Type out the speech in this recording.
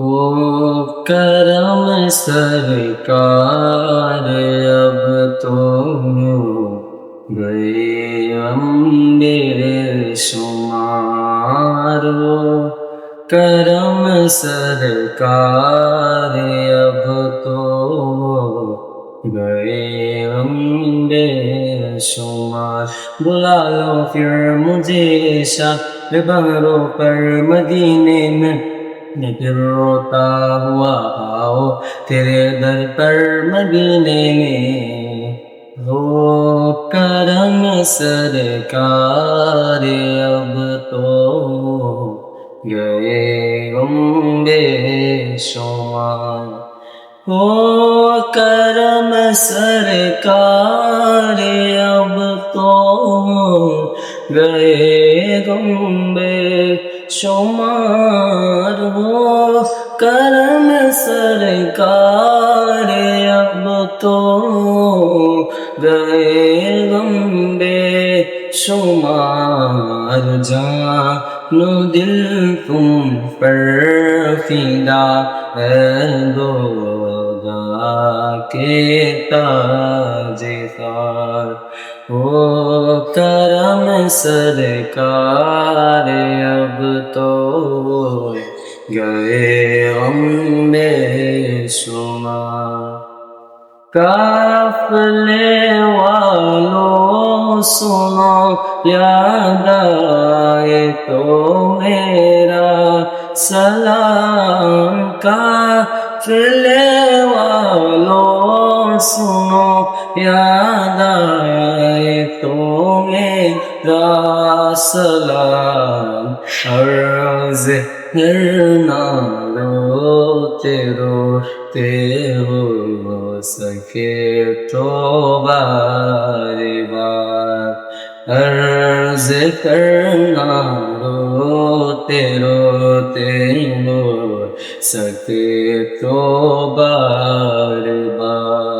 ओ करम सरकार अब तो गए मेरे शुमारो करम सरकार अब तो गए मेरे शुमार बुला लो फिर मुझे शाह बंगलों पर मदीने में लेकिन रोता हुआ आओ तेरे दर पर मगने में रो करम सरकार अब तो गए उम्बे शुमार हो करम सरकार अब तो गए गुम्बे شمار ہو کرم سرکار اب تو گئے غم بے شمار جانو دل تم پر فدا ہے دو কে তাজে তার ও করম সরকার অব তো গয়ে অম্বে সুমা কাফলে ওয়ালো सुनो याद आए तो मेरा सलाम का फिले বলো শুনো ইয়াদায় তুমি রাসলাম শরজ নির্নালো তেরো তে হো সকে তো বারে বার अर्ज करना তেরোতে মোর সকে তো বার বার